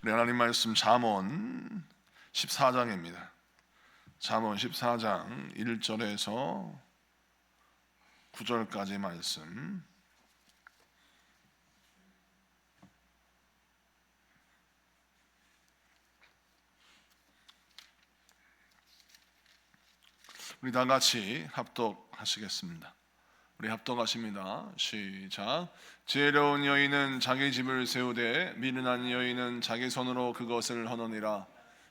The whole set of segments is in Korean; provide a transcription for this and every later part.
우리 하나님 말씀 잠언 14장입니다. 잠언 14장 1절에서 9절까지 말씀. 우리 다 같이 합독하시겠습니다. 우리 합독하십니다. 시작. 지혜로운 여인은 자기 집을 세우되 미련한 여인은 자기 손으로 그것을 하느니라.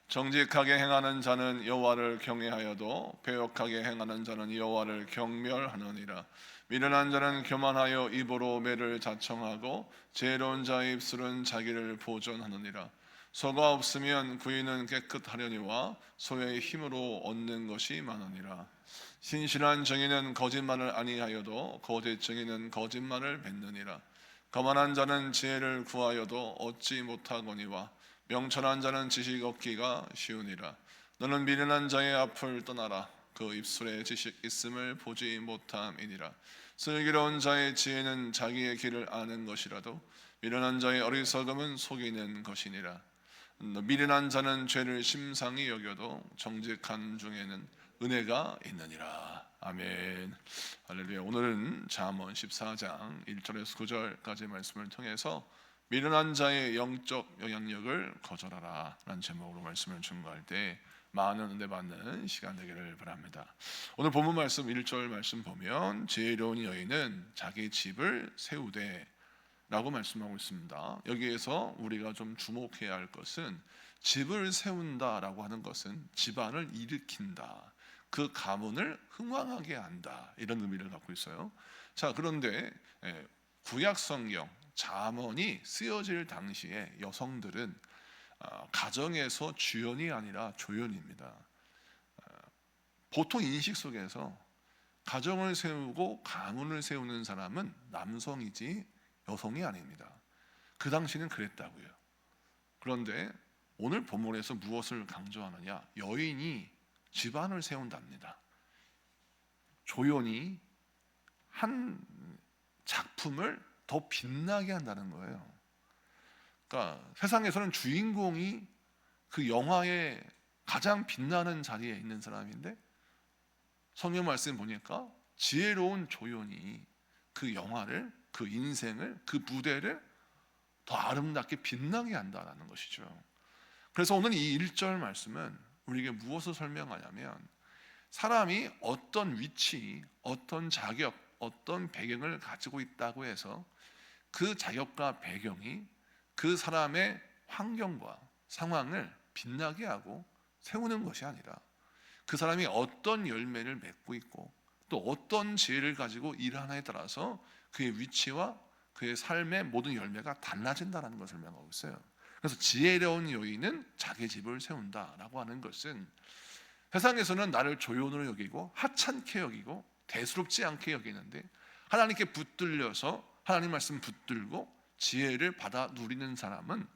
정직하게 행하는 자는 여호와를 경외하여도 배역하게 행하는 자는 여호와를 경멸하느니라. 미련한 자는 교만하여 입으로 매를 자청하고 지혜로운 자의 입술은 자기를 보존하느니라. 소가 없으면 구이는 깨끗하려니와 소의 힘으로 얻는 것이 많으니라. 신실한 정의는 거짓말을 아니하여도 거짓 정의는 거짓말을 뱉느니라. 거만한 자는 지혜를 구하여도 얻지 못하거니와 명철한 자는 지식 얻기가 쉬우니라. 너는 미련한 자의 앞을 떠나라. 그 입술에 지식 있음을 보지 못함이니라. 슬기로운 자의 지혜는 자기의 길을 아는 것이라도 미련한 자의 어리석음은 속이는 것이니라. 미련한 자는 죄를 심상히 여겨도 정직한 중에는 은혜가 있느니라. 아멘. 할렐루야. 오늘은 잠언 14장 1절에서 9절까지 말씀을 통해서 미련한 자의 영적 영향력을 거절하라 라는 제목으로 말씀을 증거할 때 많은 은혜 받는 시간 되기를 바랍니다. 오늘 본문 말씀 1절 말씀 보면 지혜로운 여인은 자기 집을 세우되 라고 말씀하고 있습니다. 여기에서 우리가 좀 주목해야 할 것은 집을 세운다라고 하는 것은 집안을 일으킨다. 그 가문을 흥왕하게 한다. 이런 의미를 갖고 있어요. 자, 그런데 예, 구약 성경 잠언이 쓰여질 당시에 여성들은 아, 가정에서 주연이 아니라 조연입니다. 아, 보통 인식 속에서 가정을 세우고 가문을 세우는 사람은 남성이지 여성이 아닙니다. 그 당시는 그랬다고요. 그런데 오늘 본문에서 무엇을 강조하느냐? 여인이 집안을 세운답니다. 조연이 한 작품을 더 빛나게 한다는 거예요. 그러니까 세상에서는 주인공이 그 영화의 가장 빛나는 자리에 있는 사람인데 성경 말씀 보니까 지혜로운 조연이 그 영화를 그 인생을 그 무대를 더 아름답게 빛나게 한다는 것이죠. 그래서 오늘 이 1절 말씀은 우리에게 무엇을 설명하냐면 사람이 어떤 위치, 어떤 자격, 어떤 배경을 가지고 있다고 해서 그 자격과 배경이 그 사람의 환경과 상황을 빛나게 하고 세우는 것이 아니라 그 사람이 어떤 열매를 맺고 있고 또 어떤 지혜를 가지고 일하나에 따라서 그의 위치와 그의 삶의 모든 열매가 달라진다는 것을 설명하고 있어요. 그래서 지혜로운 여인은 자기 집을 세운다라고 하는 것은 세상에서는 나를 조연으로 여기고 하찮게 여기고 대수롭지 않게 여기는데 하나님께 붙들려서 하나님 말씀 붙들고 지혜를 받아 누리는 사람은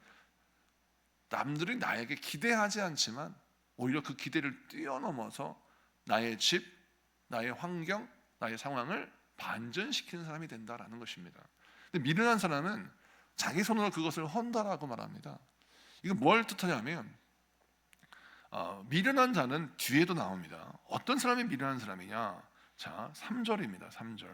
남들이 나에게 기대하지 않지만 오히려 그 기대를 뛰어넘어서 나의 집, 나의 환경, 나의 상황을 반전시키는 사람이 된다라는 것입니다. 근데 미련한 사람은 자기 손으로 그것을 헌다라고 말합니다. 이거 뭘 뜻하냐면 어, 미련한 자는 뒤에도 나옵니다. 어떤 사람이 미련한 사람이냐? 자, 3절입니다. 3절.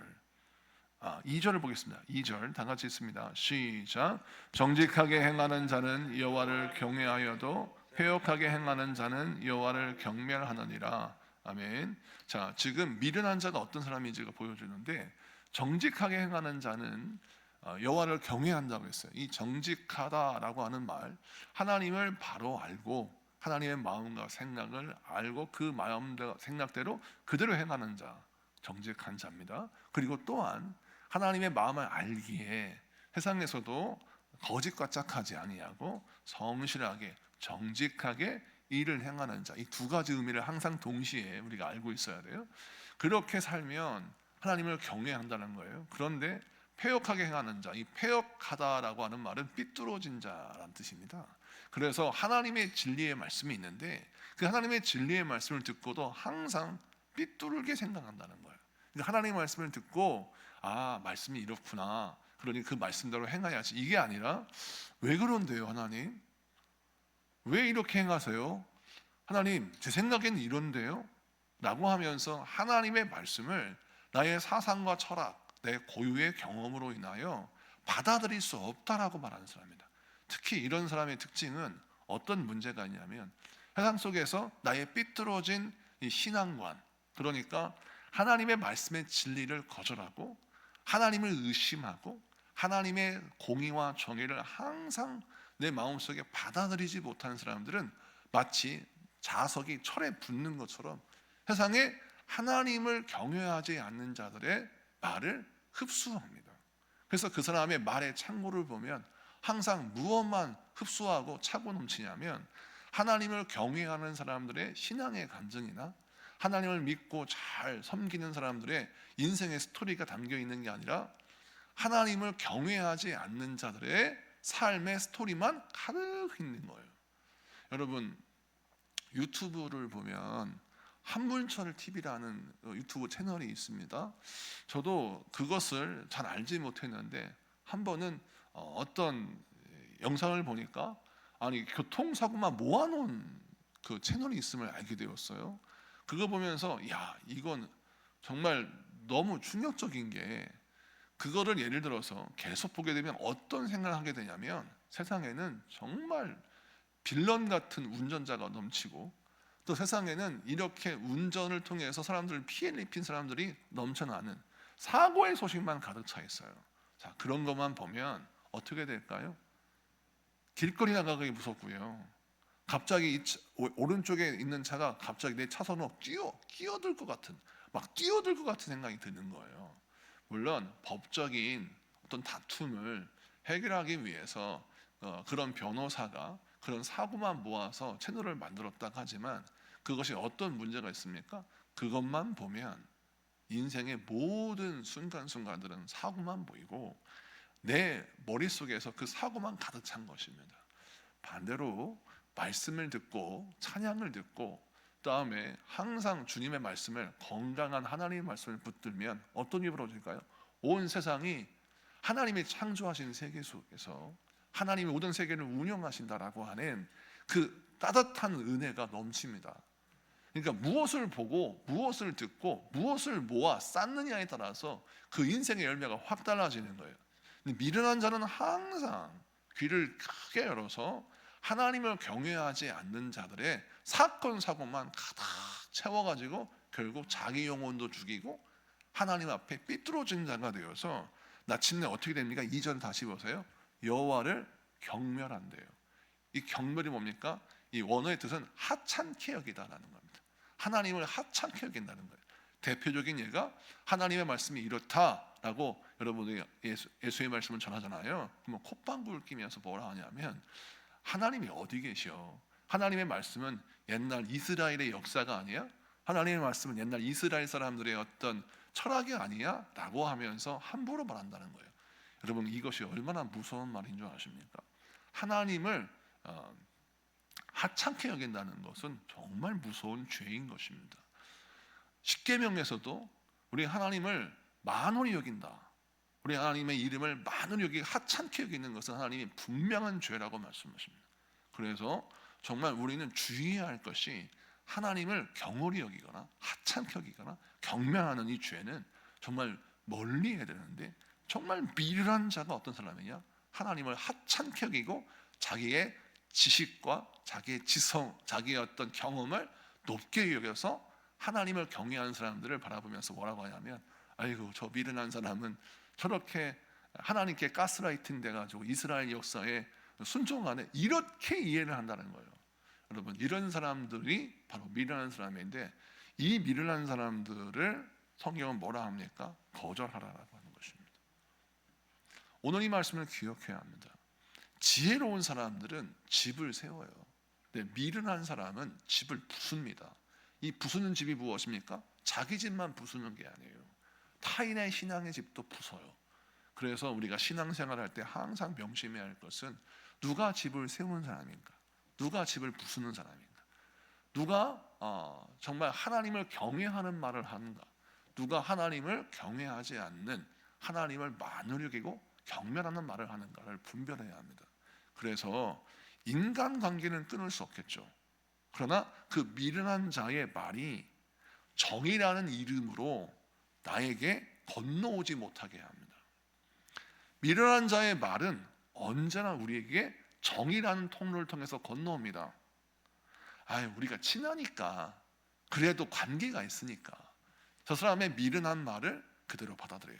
아, 2절을 보겠습니다. 2절 다 같이 있습니다. 시작. 정직하게 행하는 자는 여호와를 경외하여도 회역하게 행하는 자는 여호와를 경멸하느니라. 아멘. 자, 지금 미련한 자가 어떤 사람인지가 보여주는데 정직하게 행하는 자는 어, 여호와를 경외한다고 했어요. 이 정직하다라고 하는 말, 하나님을 바로 알고 하나님의 마음과 생각을 알고 그 마음과 생각대로 그대로 행하는 자, 정직한 자입니다. 그리고 또한 하나님의 마음을 알기에 세상에서도 거짓과 짝하지 아니하고 성실하게 정직하게 일을 행하는 자. 이 두 가지 의미를 항상 동시에 우리가 알고 있어야 돼요. 그렇게 살면 하나님을 경외한다는 거예요. 그런데 폐역하게 행하는 자, 이 폐역하다라고 하는 말은 삐뚤어진 자라는 뜻입니다. 그래서 하나님의 진리의 말씀이 있는데 그 하나님의 진리의 말씀을 듣고도 항상 삐뚤게 생각한다는 거예요. 그러니까 하나님의 말씀을 듣고 아 말씀이 이렇구나. 그러니 그 말씀대로 행해야지. 이게 아니라 왜 그런데요, 하나님? 왜 이렇게 행하세요? 하나님, 제 생각에는 이런데요. 라고 하면서 하나님의 말씀을 나의 사상과 철학, 내 고유의 경험으로 인하여 받아들일 수 없다라고 말하는 사람입니다. 특히 이런 사람의 특징은 어떤 문제가 있냐면 세상 속에서 나의 삐뚤어진 이 신앙관, 그러니까 하나님의 말씀의 진리를 거절하고 하나님을 의심하고 하나님의 공의와 정의를 항상 내 마음속에 받아들이지 못하는 사람들은 마치 자석이 철에 붙는 것처럼 세상에 하나님을 경외하지 않는 자들의 말을 흡수합니다. 그래서 그 사람의 말의 창고를 보면 항상 무엇만 흡수하고 차고 넘치냐면 하나님을 경외하는 사람들의 신앙의 감정이나 하나님을 믿고 잘 섬기는 사람들의 인생의 스토리가 담겨 있는 게 아니라 하나님을 경외하지 않는 자들의 삶의 스토리만 가득 있는 거예요. 여러분 유튜브를 보면 한문철 TV라는 유튜브 채널이 있습니다. 저도 그것을 잘 알지 못했는데 한 번은 어, 어떤 영상을 보니까 아니 교통사고만 모아놓은 그 채널이 있음을 알게 되었어요. 그거 보면서 야 이건 정말 너무 충격적인 게 그거를 예를 들어서 계속 보게 되면 어떤 생각을 하게 되냐면 세상에는 정말 빌런 같은 운전자가 넘치고 또 세상에는 이렇게 운전을 통해서 사람들을 피해를 입힌 사람들이 넘쳐나는 사고의 소식만 가득 차 있어요. 자 그런 것만 보면 어떻게 될까요? 길거리 나가기 무섭고요. 갑자기 이 차- 오- 오른쪽에 있는 차가 갑자기 내 차선으로 뛰어 끼어들 것 같은 막 뛰어들 것 같은 생각이 드는 거예요. 물론 법적인 어떤 다툼을 해결하기 위해서 어, 그런 변호사가 그런 사고만 모아서 채널을 만들었다고 하지만 그것이 어떤 문제가 있습니까? 그것만 보면 인생의 모든 순간순간들은 사고만 보이고 내 머릿속에서 그 사고만 가득 찬 것입니다. 반대로 말씀을 듣고 찬양을 듣고 그 다음에 항상 주님의 말씀을 건강한 하나님의 말씀을 붙들면 어떤 일이 벌어질까요? 온 세상이 하나님이 창조하신 세계 속에서 하나님이 모든 세계를 운영하신다라고 하는 그 따뜻한 은혜가 넘칩니다. 그러니까 무엇을 보고 무엇을 듣고 무엇을 모아 쌓느냐에 따라서 그 인생의 열매가 확 달라지는 거예요. 미련한 자는 항상 귀를 크게 열어서 하나님을 경외하지 않는 자들의 사건 사고만 가득 채워가지고 결국 자기 영혼도 죽이고 하나님 앞에 삐뚤어진 자가 되어서 나침내 어떻게 됩니까? 2절 다시 보세요. 여호와를 경멸한대요. 이 경멸이 뭡니까? 이 원어의 뜻은 하찮게 여기다라는 겁니다. 하나님을 하찮게 여긴다는 거예요. 대표적인 예가 하나님의 말씀이 이렇다라고 여러분이 예수, 예수의 말씀을 전하잖아요. 그러면 콧방구를 끼면서 뭐라 하냐면 하나님이 어디 계셔? 하나님의 말씀은 옛날 이스라엘의 역사가 아니야? 하나님의 말씀은 옛날 이스라엘 사람들의 어떤 철학이 아니야? 라고 하면서 함부로 말한다는 거예요. 여러분 이것이 얼마나 무서운 말인 줄 아십니까? 하나님을 어, 하찮게 여긴다는 것은 정말 무서운 죄인 것입니다. 십계명에서도 우리 하나님을 만원히 여긴다. 우리 하나님의 이름을 만원히 여기 하찮게 여기는 것은 하나님이 분명한 죄라고 말씀하십니다. 그래서 정말 우리는 주의해야 할 것이 하나님을 경홀히 여기거나 하찮게 여기거나 경멸하는 이 죄는 정말 멀리 해야 되는데 정말 미련한 자가 어떤 사람이냐? 하나님을 하찮게 여기고 자기의 지식과 자기의 지성, 자기의 어떤 경험을 높게 여겨서 하나님을 경외하는 사람들을 바라보면서 뭐라고 하냐면 아이고 저 미련한 사람은 저렇게 하나님께 가스라이팅 돼가지고 이스라엘 역사에 순종하네 이렇게 이해를 한다는 거예요. 여러분 이런 사람들이 바로 미련한 사람인데 이 미련한 사람들을 성경은 뭐라 합니까? 거절하라라고 하는 것입니다. 오늘 이 말씀을 기억해야 합니다. 지혜로운 사람들은 집을 세워요. 근데 미련한 사람은 집을 부숩니다. 이 부수는 집이 무엇입니까? 자기 집만 부수는 게 아니에요. 타인의 신앙의 집도 부숴요. 그래서 우리가 신앙생활 할때 항상 명심해야 할 것은 누가 집을 세우는 사람인가? 누가 집을 부수는 사람인가? 누가 어, 정말 하나님을 경외하는 말을 하는가? 누가 하나님을 경외하지 않는 하나님을 만으려기고 경멸하는 말을 하는가를 분별해야 합니다. 그래서 인간 관계는 끊을 수 없겠죠. 그러나 그 미련한 자의 말이 정이라는 이름으로 나에게 건너오지 못하게 합니다. 미련한 자의 말은 언제나 우리에게 정이라는 통로를 통해서 건너옵니다. 아, 우리가 친하니까 그래도 관계가 있으니까 저 사람의 미련한 말을 그대로 받아들여요.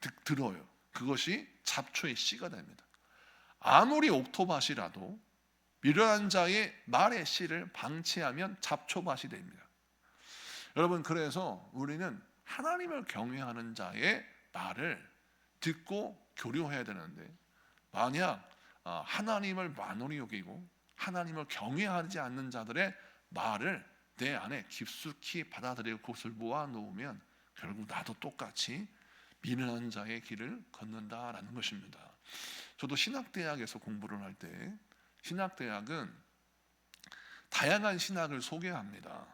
듣, 들어요. 그것이 잡초의 씨가 됩니다. 아무리 옥토밭이라도 미련한 자의 말의 씨를 방치하면 잡초밭이 됩니다. 여러분 그래서 우리는 하나님을 경외하는 자의 말을 듣고 교류해야 되는데 만약 아, 하나님을 만홀히 여기고 하나님을 경외하지 않는 자들의 말을 내 안에 깊숙이 받아들이고 그것을 모아 놓으면 결국 나도 똑같이 미련한 자의 길을 걷는다라는 것입니다. 저도 신학대학에서 공부를 할 때 신학대학은 다양한 신학을 소개합니다.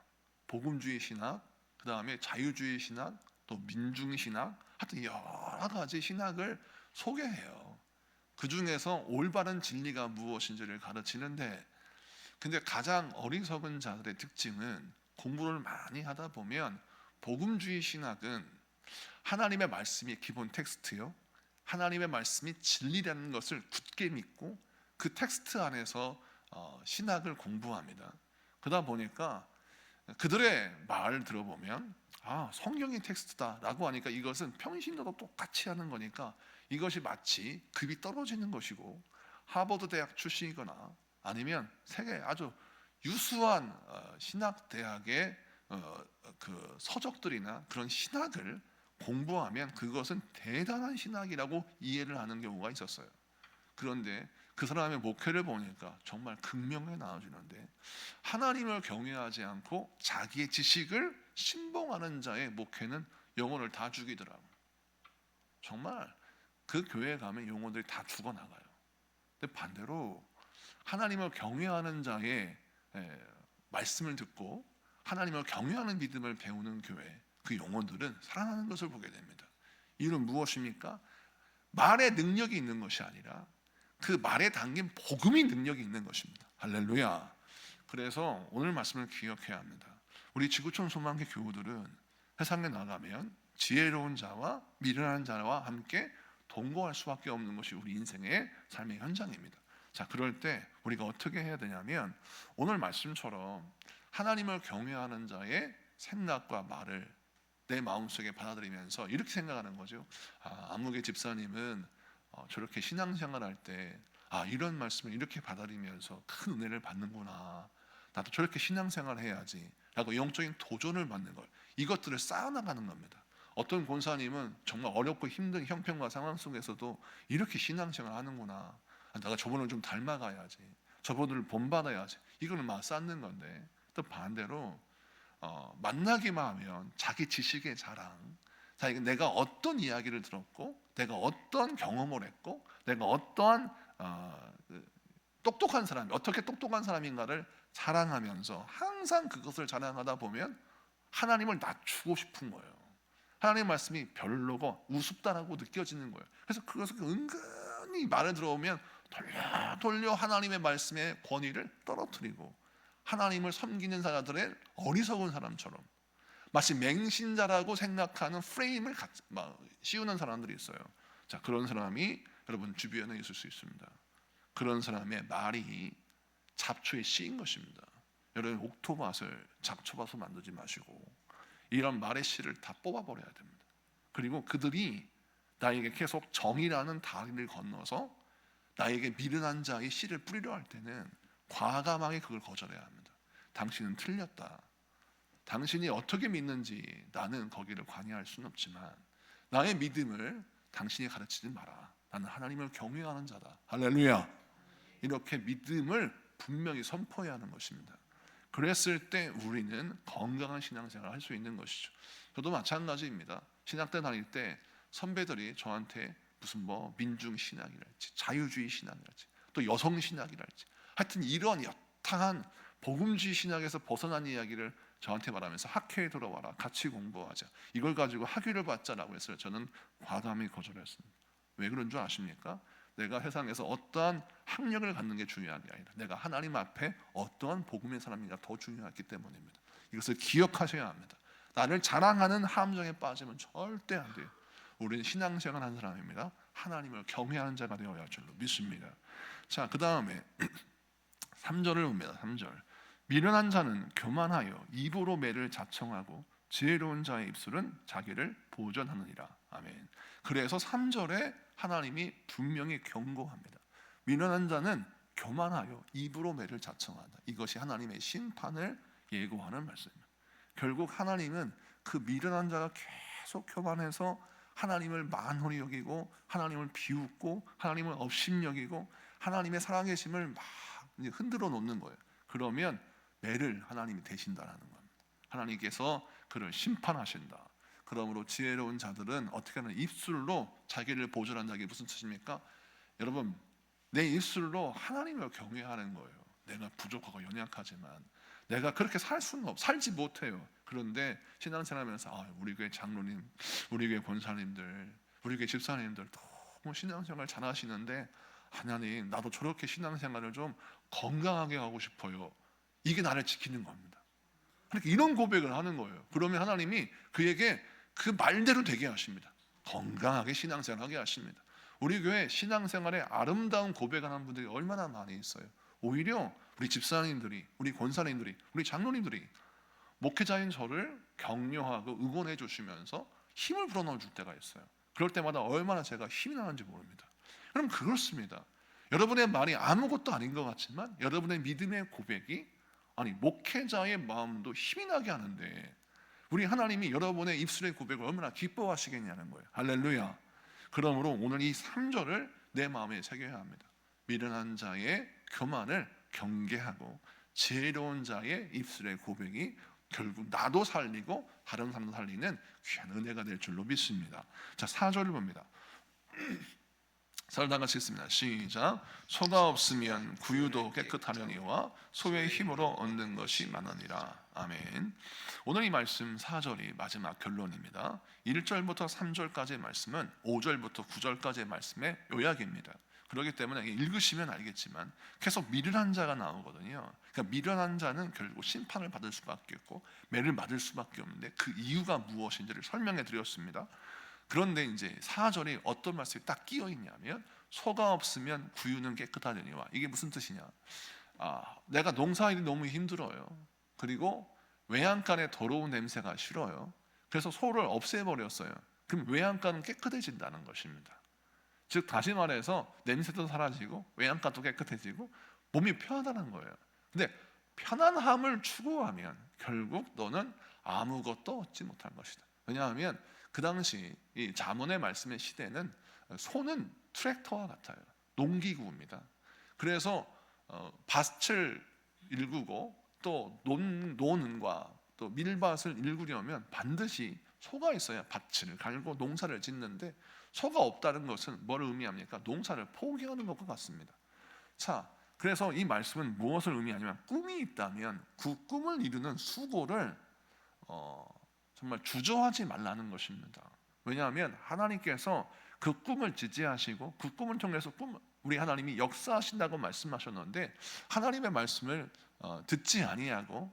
복음주의 신학, 그 다음에 자유주의 신학, 또 민중 신학, 하여튼 여러 가지 신학을 소개해요. 그 중에서 올바른 진리가 무엇인지를 가르치는데, 근데 가장 어리석은 자들의 특징은 공부를 많이 하다 보면 복음주의 신학은 하나님의 말씀이 기본 텍스트요. 하나님의 말씀이 진리라는 것을 굳게 믿고 그 텍스트 안에서 어, 신학을 공부합니다. 그러다 보니까 그들의 말을 들어보면 아 성경의 텍스트다라고 하니까 이것은 평신도도 똑같이 하는 거니까 이것이 마치 급이 떨어지는 것이고 하버드 대학 출신이거나 아니면 세계 아주 유수한 어, 신학 대학의 어, 그 서적들이나 그런 신학을 공부하면 그것은 대단한 신학이라고 이해를 하는 경우가 있었어요. 그런데 그 사람의 목회를 보니까 정말 극명하게 나와주는데 하나님을 경외하지 않고 자기의 지식을 신봉하는 자의 목회는 영혼을 다 죽이더라고요. 정말 그 교회에 가면 영혼들이 다 죽어나가요. 근데 반대로 하나님을 경외하는 자의 에, 말씀을 듣고 하나님을 경외하는 믿음을 배우는 교회 그 영혼들은 살아나는 것을 보게 됩니다. 이유는 무엇입니까? 말의 능력이 있는 것이 아니라 그 말에 담긴 복음이 능력이 있는 것입니다. 할렐루야. 그래서 오늘 말씀을 기억해야 합니다. 우리 지구촌 소망교 교우들은 세상에 나가면 지혜로운 자와 미련한 자와 함께 동거할 수밖에 없는 것이 우리 인생의 삶의 현장입니다. 자, 그럴 때 우리가 어떻게 해야 되냐면 오늘 말씀처럼 하나님을 경외하는 자의 생각과 말을 내 마음속에 받아들이면서 이렇게 생각하는 거죠. 아, 아무개 집사님은 어, 저렇게 신앙생활 할 때 아, 이런 말씀을 이렇게 받아들이면서 큰 은혜를 받는구나. 나도 저렇게 신앙생활 해야지. 라고 영적인 도전을 받는 걸. 이것들을 쌓아나가는 겁니다. 어떤 권사님은 정말 어렵고 힘든 형편과 상황 속에서도 이렇게 신앙생활 하는구나. 아, 내가 저분을 좀 닮아가야지. 저분을 본받아야지. 이거는 막 쌓는 건데 또 반대로 어, 만나기만 하면 자기 지식의 자랑, 자기가 내가 어떤 이야기를 들었고, 내가 어떤 경험을 했고, 내가 어떠한 어, 그 똑똑한 사람, 어떻게 똑똑한 사람인가를 자랑하면서 항상 그것을 자랑하다 보면 하나님을 낮추고 싶은 거예요. 하나님 말씀이 별로고 우습다라고 느껴지는 거예요. 그래서 그것을 은근히 말을 들어오면 돌려 돌려 하나님의 말씀의 권위를 떨어뜨리고 하나님을 섬기는 사람들의 어리석은 사람처럼 마치 맹신자라고 생각하는 프레임을 씌우는 사람들이 있어요. 자 그런 사람이 여러분 주변에 있을 수 있습니다. 그런 사람의 말이 잡초에 씌인 것입니다. 여러분 옥토밭을 잡초밭으로 만들지 마시고 이런 말의 씨를 다 뽑아버려야 됩니다. 그리고 그들이 나에게 계속 정이라는 다리를 건너서 나에게 미련한 자의 씨를 뿌리려 할 때는 과감하게 그걸 거절해야 합니다. 당신은 틀렸다. 당신이 어떻게 믿는지 나는 거기를 관여할 수는 없지만 나의 믿음을 당신이 가르치지 마라. 나는 하나님을 경외하는 자다. 할렐루야. 이렇게 믿음을 분명히 선포해야 하는 것입니다. 그랬을 때 우리는 건강한 신앙생활을 할 수 있는 것이죠. 저도 마찬가지입니다. 신학대 다닐 때 선배들이 저한테 무슨 뭐 민중 신학이랄지 자유주의 신학이랄지 또 여성 신학이랄지 하여튼 이런 여타한 복음주의 신학에서 벗어난 이야기를 저한테 말하면서 학회에 들어와라 같이 공부하자 이걸 가지고 학위를 받자라고 했어요 저는 과감히 거절했습니다 왜 그런 줄 아십니까? 내가 세상에서 어떠한 학력을 갖는 게 중요한 게 아니라 내가 하나님 앞에 어떠한 복음의 사람인가 더 중요하기 때문입니다. 이것을 기억하셔야 합니다. 나를 자랑하는 함정에 빠지면 절대 안 돼요. 우리는 신앙생활 한 사람입니다. 하나님을 경외하는 자가 되어야 할 줄로 믿습니다. 자, 그 다음에 3절을 봅니다. 3절. 미련한 자는 교만하여 입으로 매를 자청하고 지혜로운 자의 입술은 자기를 보전하느니라. 아멘. 그래서 3절에 하나님이 분명히 경고합니다. 미련한 자는 교만하여 입으로 매를 자청한다. 이것이 하나님의 심판을 예고하는 말씀입니다. 결국 하나님은 그 미련한 자가 계속 교만해서 하나님을 만홀히 여기고 하나님을 비웃고 하나님을 업신여기고 하나님의 살아계심을 막 흔들어 놓는 거예요. 그러면 매를 하나님이 대신다라는 겁니다. 하나님께서 그를 심판하신다. 그러므로 지혜로운 자들은 어떻게 하는 입술로 자기를 보존한다. 이게 무슨 뜻입니까? 여러분 내 입술로 하나님을 경외하는 거예요. 내가 부족하고 연약하지만 내가 그렇게 살 수는 없, 살지 못해요. 그런데 신앙생활하면서 아, 우리 교회 장로님, 우리 교회 권사님들, 우리 교회 집사님들 너무 신앙생활 잘하시는데 하나님 나도 저렇게 신앙생활을 좀 건강하게 하고 싶어요. 이게 나를 지키는 겁니다. 그렇게 이런 고백을 하는 거예요. 그러면 하나님이 그에게 그 말대로 되게 하십니다. 건강하게 신앙생활하게 하십니다. 우리 교회 신앙생활에 아름다운 고백하는 분들이 얼마나 많이 있어요. 오히려 우리 집사님들이, 우리 권사님들이, 우리 장로님들이 목회자인 저를 격려하고 응원해 주시면서 힘을 불어넣어 줄 때가 있어요. 그럴 때마다 얼마나 제가 힘이 나는지 모릅니다. 그럼 그렇습니다. 여러분의 말이 아무것도 아닌 것 같지만 여러분의 믿음의 고백이 아니 목회자의 마음도 힘이 나게 하는데 우리 하나님이 여러분의 입술의 고백을 얼마나 기뻐하시겠냐는 거예요. 할렐루야. 그러므로 오늘 이 3절을 내 마음에 새겨야 합니다. 미련한 자의 교만을 경계하고 지혜로운 자의 입술의 고백이 결국 나도 살리고 다른 사람도 살리는 귀한 은혜가 될 줄로 믿습니다. 자, 4절을 봅니다. 살다 같이 읽습니다. 시작. 소가 없으면 구유도 깨끗하려니와 소의 힘으로 얻는 것이 많으니라. 아멘. 오늘 이 말씀 4절이 마지막 결론입니다. 1절부터 3절까지의 말씀은 5절부터 9절까지의 말씀의 요약입니다. 그렇기 때문에 읽으시면 알겠지만 계속 미련한 자가 나오거든요. 그러니까 미련한 자는 결국 심판을 받을 수밖에 없고 매를 맞을 수밖에 없는데 그 이유가 무엇인지를 설명해 드렸습니다. 그런데 이제 4절에 어떤 말씀이 딱 끼어 있냐면 소가 없으면 구유는 깨끗하려니와 이게 무슨 뜻이냐? 아, 내가 농사일이 너무 힘들어요. 그리고 외양간에 더러운 냄새가 싫어요. 그래서 소를 없애버렸어요. 그럼 외양간은 깨끗해진다는 것입니다. 즉 다시 말해서 냄새도 사라지고 외양간도 깨끗해지고 몸이 편하다는 거예요. 근데 편안함을 추구하면 결국 너는 아무것도 얻지 못할 것이다. 왜냐하면 그 당시 이 자문의 말씀의 시대는 소는 트랙터와 같아요. 농기구입니다. 그래서 어, 밭을 일구고 또 논, 노는과 또 밀밭을 일구려면 반드시 소가 있어야 밭을 갈고 농사를 짓는데 소가 없다는 것은 뭘 의미합니까? 농사를 포기하는 것과 같습니다. 자, 그래서 이 말씀은 무엇을 의미하냐면 꿈이 있다면 그 꿈을 이루는 수고를 어, 정말 주저하지 말라는 것입니다. 왜냐하면 하나님께서 그 꿈을 지지하시고 그 꿈을 통해서 꿈 우리 하나님이 역사하신다고 말씀하셨는데 하나님의 말씀을 어, 듣지 아니하고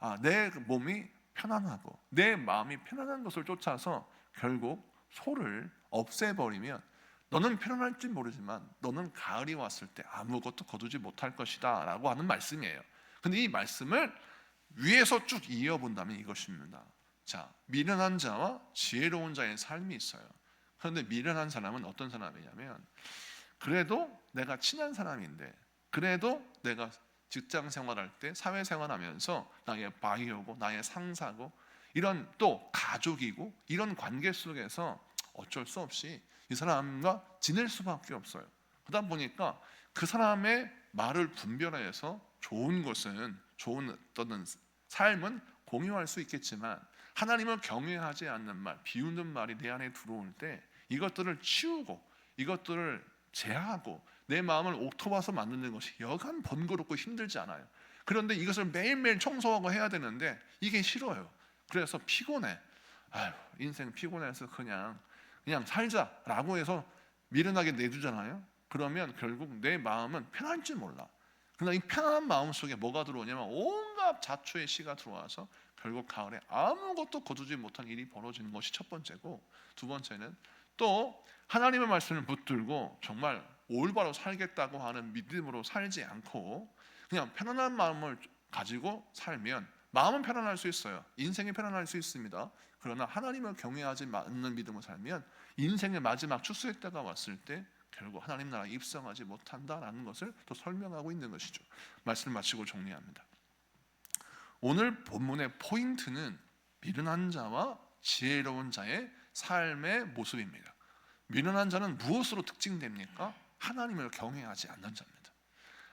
아, 내 몸이 편안하고 내 마음이 편안한 것을 쫓아서 결국 소를 없애버리면 너는 편안할지 모르지만 너는 가을이 왔을 때 아무것도 거두지 못할 것이다 라고 하는 말씀이에요. 근데 이 말씀을 위에서 쭉 이어본다면 이것입니다. 자 미련한 자와 지혜로운 자의 삶이 있어요. 그런데 미련한 사람은 어떤 사람이냐면 그래도 내가 친한 사람인데 그래도 내가 직장 생활할 때 사회 생활하면서 나의 바이오고 나의 상사고 이런 또 가족이고 이런 관계 속에서 어쩔 수 없이 이 사람과 지낼 수밖에 없어요. 그러다 보니까 그 사람의 말을 분별해서 좋은 것은 좋은 어떤 삶은 공유할 수 있겠지만 하나님을 경외하지 않는 말, 비웃는 말이 내 안에 들어올 때 이것들을 치우고 이것들을 제하고 내 마음을 옥토바서 만드는 것이 여간 번거롭고 힘들지 않아요. 그런데 이것을 매일매일 청소하고 해야 되는데 이게 싫어요. 그래서 피곤해. 아유, 인생 피곤해서 그냥 그냥 살자라고 해서 미련하게 내두잖아요. 그러면 결국 내 마음은 편할 줄 몰라. 그러나 이 편안한 마음 속에 뭐가 들어오냐면 온갖 자초의 씨가 들어와서 결국 가을에 아무것도 거두지 못한 일이 벌어지는 것이 첫 번째고 두 번째는 또 하나님의 말씀을 붙들고 정말 올바로 살겠다고 하는 믿음으로 살지 않고 그냥 편안한 마음을 가지고 살면 마음은 편안할 수 있어요. 인생이 편안할 수 있습니다. 그러나 하나님을 경외하지 않는 믿음으로 살면 인생의 마지막 추수의 때가 왔을 때 결국 하나님 나라에 입성하지 못한다라는 것을 또 설명하고 있는 것이죠. 말씀을 마치고 정리합니다. 오늘 본문의 포인트는 미련한 자와 지혜로운 자의 삶의 모습입니다. 미련한 자는 무엇으로 특징됩니까? 하나님을 경외하지 않는 자입니다.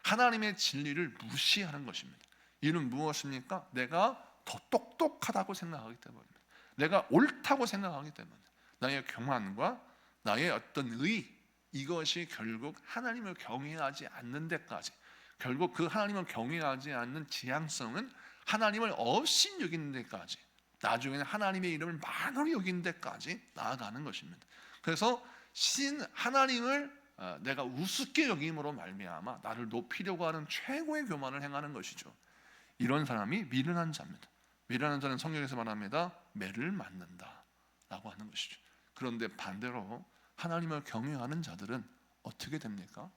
하나님의 진리를 무시하는 것입니다. 이는 무엇입니까? 내가 더 똑똑하다고 생각하기 때문입니다. 내가 옳다고 생각하기 때문에 나의 교만과 나의 어떤 의 이것이 결국 하나님을 경외하지 않는 데까지 결국 그 하나님을 경외하지 않는 지향성은 하나님을 없인 여기는 데까지 나중에는 하나님의 이름을 만원히 여기는 데까지 나아가는 것입니다. 그래서 신 하나님을 어, 내가 우습게 여김으로 말미암아 나를 높이려고 하는 최고의 교만을 행하는 것이죠. 이런 사람이 미련한 자입니다. 미련한 자는 성경에서 말합니다. 매를 맞는다라고 하는 것이죠. 그런데 반대로 하나님을 경외하는 자들은 어떻게 됩니까?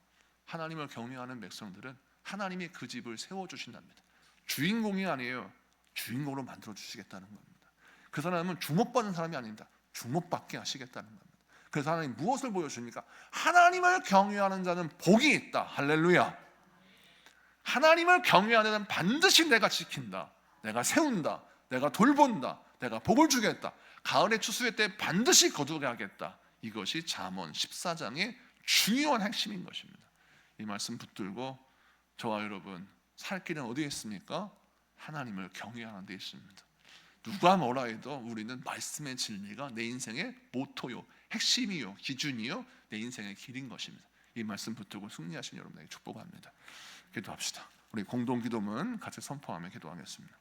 하나님을 경외하는 백성들은 하나님이 그 집을 세워 주신답니다. 주인공이 아니에요. 주인공으로 만들어 주시겠다는 겁니다. 그 사람은 주목받는 사람이 아닙니다. 주목받게 하시겠다는 겁니다. 그래서 하나님 무엇을 보여주십니까? 하나님을 경외하는 자는 복이 있다. 할렐루야. 하나님을 경외하는 자는 반드시 내가 지킨다. 내가 세운다. 내가 돌본다. 내가 복을 주겠다. 가을의 추수의 때 반드시 거두게 하겠다. 이것이 잠언 14장의 중요한 핵심인 것입니다. 이 말씀 붙들고 저와 여러분 살 길은 어디에 있습니까? 하나님을 경외하는 데 있습니다. 누가 뭐라 해도 우리는 말씀의 진리가 내 인생의 모토요, 핵심이요, 기준이요, 내 인생의 길인 것입니다. 이 말씀 붙들고 승리하신 여러분에게 축복합니다. 기도합시다. 우리 공동 기도문 같이 선포하며 기도하겠습니다.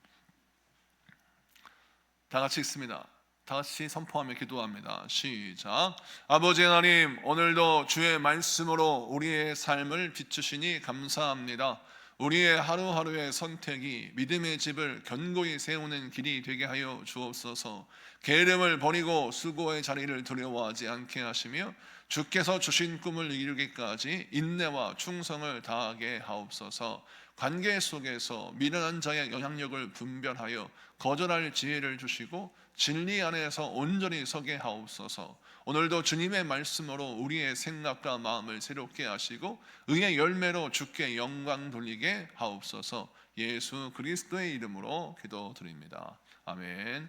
다 같이 읽습니다. 다 같이 선포하며 기도합니다. 시작. 아버지 하나님, 오늘도 주의 말씀으로 우리의 삶을 비추시니 감사합니다. 우리의 하루하루의 선택이 믿음의 집을 견고히 세우는 길이 되게 하여 주옵소서. 게으름을 버리고 수고의 자리를 두려워하지 않게 하시며 주께서 주신 꿈을 이루기까지 인내와 충성을 다하게 하옵소서. 관계 속에서 미련한 자의 영향력을 분별하여 거절할 지혜를 주시고 진리 안에서 온전히 서게 하옵소서. 오늘도 주님의 말씀으로 우리의 생각과 마음을 새롭게 하시고 의의 열매로 주께 영광 돌리게 하옵소서. 예수 그리스도의 이름으로 기도드립니다. 아멘.